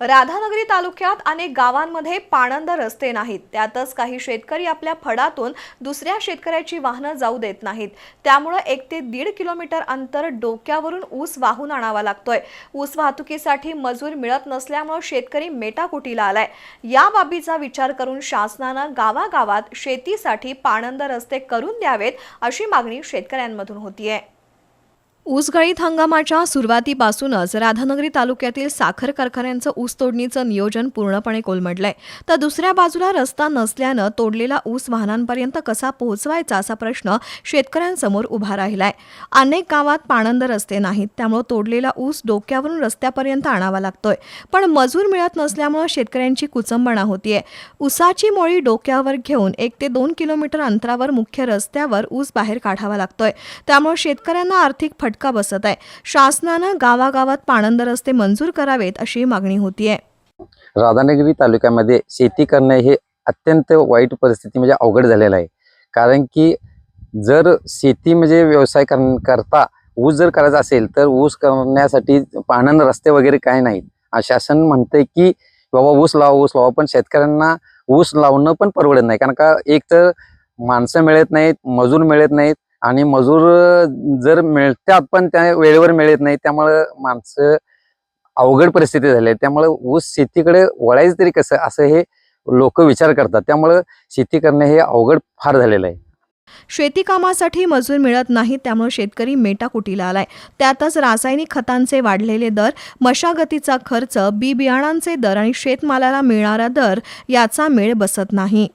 राधानगरी तालुक्यात अनेक गावांमध्ये पाणंद रस्ते नाहीत. त्यातच काही शेतकरी आपल्या फडातून दुसऱ्या शेतकऱ्याची वाहनं जाऊ देत नाहीत. त्यामुळं एक ते दीड किलोमीटर अंतर डोक्यावरून ऊस वाहून आणावा लागतोय. ऊस वाहतुकीसाठी मजूर मिळत नसल्यामुळं शेतकरी मेटाकुटीला आलाय. या बाबीचा विचार करून शासनानं गावागावात शेतीसाठी पाणंद रस्ते करून द्यावेत अशी मागणी शेतकऱ्यांमधून होतीये. ऊसगळीत हंगामाच्या सुरुवातीपासूनच राधानगरी तालुक्यातील साखर कारखान्यांचं ऊस तोडणीचं नियोजन पूर्णपणे कोलमडलंय. तर दुसऱ्या बाजूला रस्ता नसल्यानं तोडलेला ऊस वाहनांपर्यंत कसा पोहोचवायचा असा प्रश्न शेतकऱ्यांसमोर उभा राहिलाय. अनेक गावात पाणंद रस्ते नाहीत त्यामुळे तोडलेला ऊस डोक्यावरून रस्त्यापर्यंत आणावा लागतोय. पण मजूर मिळत नसल्यामुळे शेतकऱ्यांची कुचंबणा होतीये. ऊसाची मोळी डोक्यावर घेऊन एक ते दोन किलोमीटर अंतरावर मुख्य रस्त्यावर ऊस बाहेर काढावा लागतोय. त्यामुळे शेतकऱ्यांना आर्थिक फटका बसत आहे. शासनानं गावागावात पाणंद रस्ते मंजूर करावेत अशी मागणी होतीये. राधानगरी तालुक्यामध्ये शेती करणं हे अत्यंत वाईट परिस्थिती म्हणजे अवघड झालेलं आहे. कारण की जर शेती म्हणजे व्यवसाय कर करता ऊस जर करायचा असेल तर ऊस करण्यासाठी पाणंद रस्ते वगैरे काय नाहीत. शासन म्हणतंय की बाबा ऊस लावा ऊस लावा पण शेतकऱ्यांना ऊस लावणं पण परवडत नाही. कारण का एक तर माणसं मिळत नाहीत मजूर मिळत नाहीत आणि मजूर जर मिळतात पण त्या वेळेवर मिळत नाही त्यामुळं माणसं अवघड परिस्थिती झाली. आहे ऊस शेतीकडे वळायचं तरी कसं? असं हे लोक विचार करतात. त्यामुळं शेती करणं हे अवघड फार झालेलं आहे. शेती कामासाठी मजूर मिळत नाही त्यामुळे शेतकरी मेटाकुटीला आलाय. त्यातच रासायनिक खतांचे वाढलेले दर मशागतीचा खर्च बी बियाणांचे दर आणि शेतमालाला मिळणारा दर याचा मेळ बसत नाही.